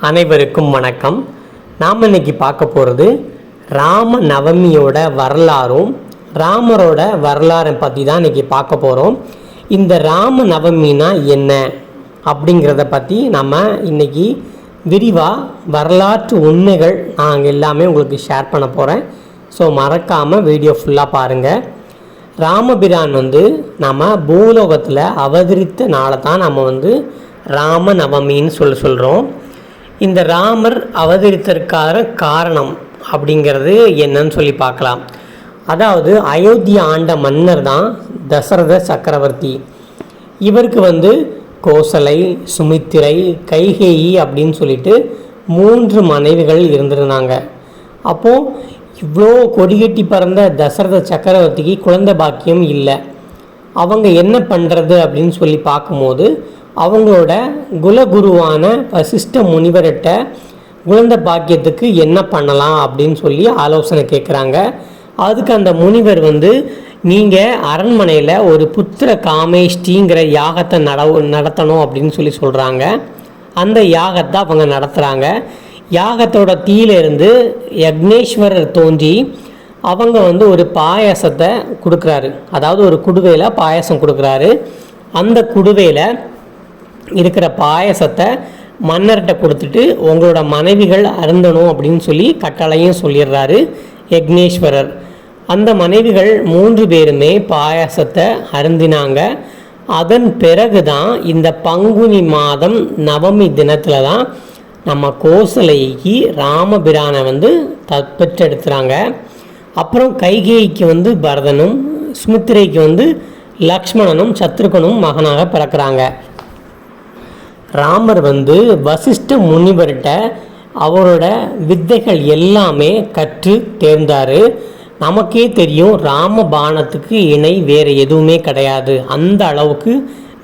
அனைவருக்கும் வணக்கம். நாம் இன்னைக்கு பார்க்க போகிறது ராம நவமியோட வரலாறும் ராமரோட வரலாறை பற்றி தான் இன்னைக்கு பார்க்க போகிறோம் இந்த ராம நவமினா என்ன அப்படிங்கிறத பற்றி நம்ம இன்னைக்கு விரிவாக வரலாற்று உண்மைகள் நாங்கள் எல்லாமே உங்களுக்கு ஷேர் பண்ண போகிறேன் ஸோ மறக்காமல் வீடியோ ஃபுல்லாக பாருங்கள் ராமபிரான் வந்து நம்ம பூலோகத்தில் அவதரித்த நாளை தான் நம்ம வந்து ராம நவமின்னு சொல்ல சொல்கிறோம் இந்த ராமர் அவதரித்தற்கான காரணம் அப்படிங்கிறது என்னன்னு சொல்லி பார்க்கலாம். அதாவது அயோத்தியா ஆண்ட மன்னர் தான் தசரத சக்கரவர்த்தி. இவருக்கு வந்து கோசலை சுமித்திரை கைகேயி அப்படின்னு சொல்லிட்டு மூன்று மனைவிகள் இருந்திருந்தாங்க. அப்போது இவ்வளோ கொடிகட்டி பறந்த தசரத சக்கரவர்த்திக்கு குழந்தை பாக்கியம் இல்லை. அவங்க என்ன பண்ணுறது அப்படின்னு சொல்லி பார்க்கும்போது அவங்களோட குலகுருவான வசிஷ்ட முனிவர்கிட்ட குழந்த பாக்கியத்துக்கு என்ன பண்ணலாம் அப்படின்னு சொல்லி ஆலோசனை கேட்குறாங்க அதுக்கு அந்த முனிவர் வந்து நீங்கள் அரண்மனையில் ஒரு புத்திர காமேஷ்டிங்கிற யாகத்தை நட நடத்தணும் அப்படின்னு சொல்லி சொல்கிறாங்க அந்த யாகத்தை அவங்க நடத்துகிறாங்க யாகத்தோட தீயிலிருந்து யக்னேஸ்வரர் தோன்றி அவங்க வந்து ஒரு பாயாசத்தை கொடுக்குறாரு. அதாவது ஒரு குடுவையில் பாயாசம் கொடுக்குறாரு. அந்த குடுவையில் இருக்கிற பாயாசத்தை மன்னர்கிட்ட கொடுத்துட்டு உங்களோட மனைவிகள் அருந்தணும் அப்படின்னு சொல்லி கட்டளையும் சொல்லிடுறாரு யக்னேஸ்வரர். அந்த மனைவிகள் மூன்று பேருமே பாயாசத்தை அருந்தினாங்க. அதன் பிறகு தான் இந்த பங்குனி மாதம் நவமி தினத்தில் தான் நம்ம கோசலைக்கு ராமபிரானை வந்து தப்பெற்றெடுத்துறாங்க. அப்புறம் கைகேயிக்கு வந்து பரதனும் சுமித்திரைக்கு வந்து லக்ஷ்மணனும் சத்ருகனும் மகனாக பிறக்கிறாங்க. ராமர் வந்து வசிஷ்ட முனிவர்கிட்ட அவரோட வித்தைகள் எல்லாமே கற்று தேர்ந்தார். நமக்கே தெரியும் ராம பானத்துக்கு இணை வேறு எதுவுமே கிடையாது. அந்த அளவுக்கு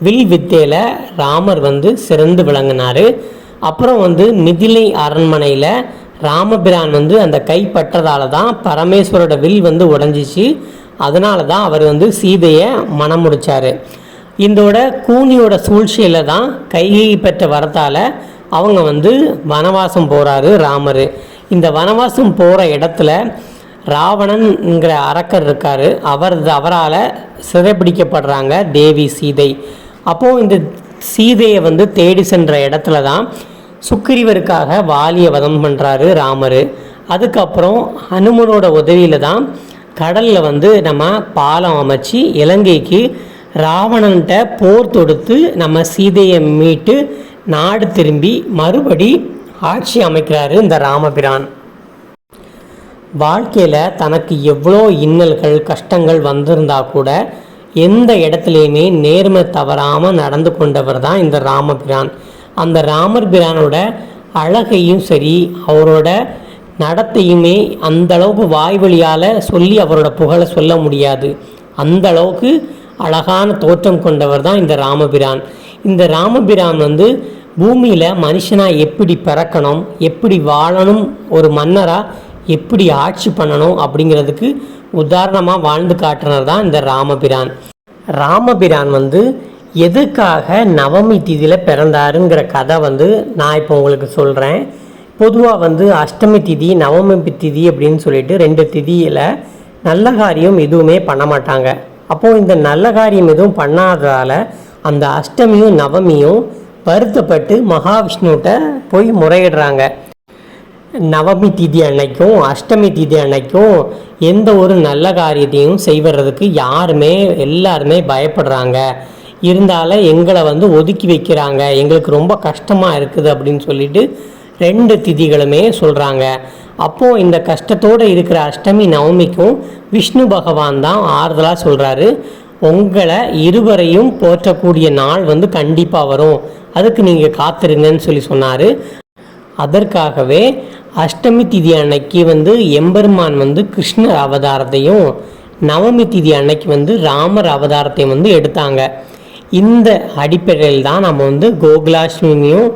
வில் வித்தையில் ராமர் வந்து சிறந்து விளங்கினார். அப்புறம் வந்து மிதிலை அரண்மனையில் ராமபிரான் வந்து அந்த கைப்பற்றதால தான் பரமேஸ்வரோட வில் வந்து உடஞ்சிச்சு. அதனால தான் அவர் வந்து சீதையை மனம் முடிச்சார் இதோட கூனியோட சூழ்ச்சியில் தான் கைகை பெற்ற வரத்தால் அவங்க வந்து வனவாசம் போகிறாரு ராமர். இந்த வனவாசம் போகிற இடத்துல ராவணன்ங்கிற அரக்கர் இருக்கார். அவர் அவரால் சிறைப்பிடிக்கப்படுறாங்க தேவி சீதை. அப்போது இந்த சீதையை வந்து தேடி சென்ற இடத்துல தான் சுக்கிரீவருக்காக வாலியை வதம் பண்ணுறாரு ராமர். அதுக்கப்புறம் ஹனுமனோட உதவியில் தான் கடலில் வந்து நம்ம பாலம் அமைச்சு இலங்கைக்கு ராவணன்கிட்ட போர் தொடுத்து நம்ம சீதையை மீட்டு நாடு திரும்பி மறுபடி ஆட்சி அமைக்கிறாரு இந்த ராமபிரான். வாழ்க்கையில் தனக்கு எவ்வளோ இன்னல்கள் கஷ்டங்கள் வந்திருந்தா கூட எந்த இடத்துலையுமே நேர்மை தவறாமல் நடந்து கொண்டவர் தான் இந்த ராமபிரான். அந்த ராமர் பிரானோட அழகையும் சரி அவரோட நடத்தையுமே அந்த அளவுக்கு வாய் வழியால் சொல்லி அவரோட புகழை சொல்ல முடியாது. அந்த அளவுக்கு அழகான தோற்றம் கொண்டவர் தான் இந்த ராமபிரான். இந்த ராமபிரான் வந்து பூமியில் மனுஷனாக எப்படி பிறக்கணும் எப்படி வாழணும் ஒரு மன்னராக எப்படி ஆட்சி பண்ணணும் அப்படிங்கிறதுக்கு உதாரணமாக வாழ்ந்து காட்டுனர் தான் இந்த ராமபிரான். ராமபிரான் வந்து எதுக்காக நவமி திதியில் பிறந்தாருங்கிற கதை வந்து நான் இப்போ உங்களுக்கு சொல்கிறேன் பொதுவாக வந்து அஷ்டமி திதி நவமி திதி அப்படின்னு சொல்லிட்டு ரெண்டு திதியில் நல்ல காரியம் எதுவுமே பண்ண மாட்டாங்க. அப்போது இந்த நல்ல காரியம் எதுவும் பண்ணாததால் அந்த அஷ்டமியும் நவமியும் வருத்தப்பட்டு மகாவிஷ்ணுகிட்ட போய் முறையிடுறாங்க. நவமி திதி அன்னைக்கும் அஷ்டமி திதி அன்னைக்கும் எந்த ஒரு நல்ல காரியத்தையும் செய்வதுக்கு யாருமே எல்லாருமே பயப்படுறாங்க. இருந்தாலும் எங்களை வந்து ஒதுக்கி வைக்கிறாங்க. எங்களுக்கு ரொம்ப கஷ்டமாக இருக்குது அப்படின்னு சொல்லிட்டு ரெண்டு திதிகளுமே சொல்கிறாங்க அப்போது இந்த கஷ்டத்தோடு இருக்கிற அஷ்டமி நவமிக்கும் விஷ்ணு பகவான் தான் ஆறுதலாக சொல்கிறாரு உங்களை இருவரையும் போற்றக்கூடிய நாள் வந்து கண்டிப்பாக வரும். அதுக்கு நீங்கள் காத்திருங்கன்னு சொல்லி சொன்னார். அதற்காகவே அஷ்டமி திதி அன்னைக்கு வந்து எம்பெருமான் வந்து கிருஷ்ணர் அவதாரத்தையும் நவமி திதி அன்னைக்கு வந்து ராமர் அவதாரத்தையும் வந்து எடுத்தாங்க. இந்த அடிப்படையில் தான் நம்ம வந்து கோகுலாஷ்டமியும்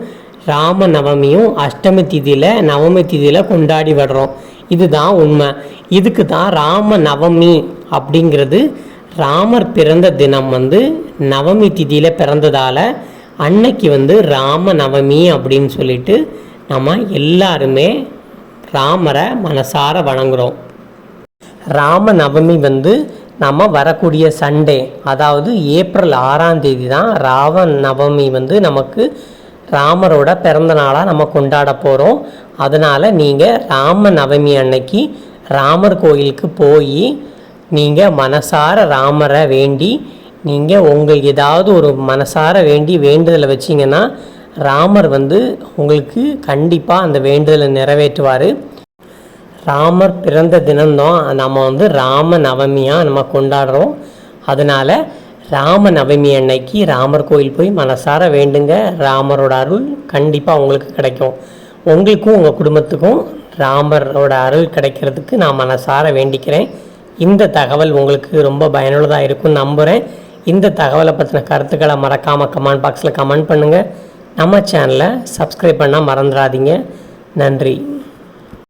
ராம நவமியும் அஷ்டமி திதியில் நவமி திதியில் கொண்டாடி வர்றோம். இதுதான் உண்மை. இதுக்கு தான் ராம நவமி அப்படிங்கிறது ராமர் பிறந்த தினம் வந்து நவமி திதியில் பிறந்ததால் அன்னைக்கு வந்து ராம நவமி அப்படின்னு சொல்லிட்டு நம்ம எல்லாருமே ராமரை மனசார வணங்குகிறோம் ராம நவமி வந்து நம்ம வரக்கூடிய சண்டே அதாவது ஏப்ரல் ஆறாம் தேதி தான் ராவ நவமி வந்து நமக்கு ராமரோட பிறந்த நாளாக நம்ம கொண்டாட போகிறோம் அதனால் நீங்கள் ராம நவமி அன்னைக்கு ராமர் கோயிலுக்கு போய் நீங்கள் மனசார ராமரை வேண்டி நீங்கள் உங்களுக்கு ஏதாவது ஒரு மனசார வேண்டி வேண்டுதலை வச்சிங்கன்னா ராமர் வந்து உங்களுக்கு கண்டிப்பாக அந்த வேண்டுதலை நிறைவேற்றுவார். ராமர் பிறந்த தினம்தான் நம்ம வந்து ராம நவமியாக நம்ம கொண்டாடுறோம். அதனால் ராம நவமி அன்னைக்கு ராமர் கோயில் போய் மனசார வேண்டுங்க. ராமரோட அருள் கண்டிப்பாக உங்களுக்கு கிடைக்கும். உங்களுக்கும் உங்கள் குடும்பத்துக்கும் ராமரோட அருள் கிடைக்கிறதுக்கு நான் மனசார வேண்டிக்கிறேன். இந்த தகவல் உங்களுக்கு ரொம்ப பயனுள்ளதாக இருக்கும்னு நம்புகிறேன் இந்த தகவலை பற்றின கருத்துக்களை மறக்காமல் கமெண்ட் பாக்ஸில் கமெண்ட் பண்ணுங்கள் நம்ம சேனலை சப்ஸ்கிரைப் பண்ணால் மறந்துடாதீங்க. நன்றி.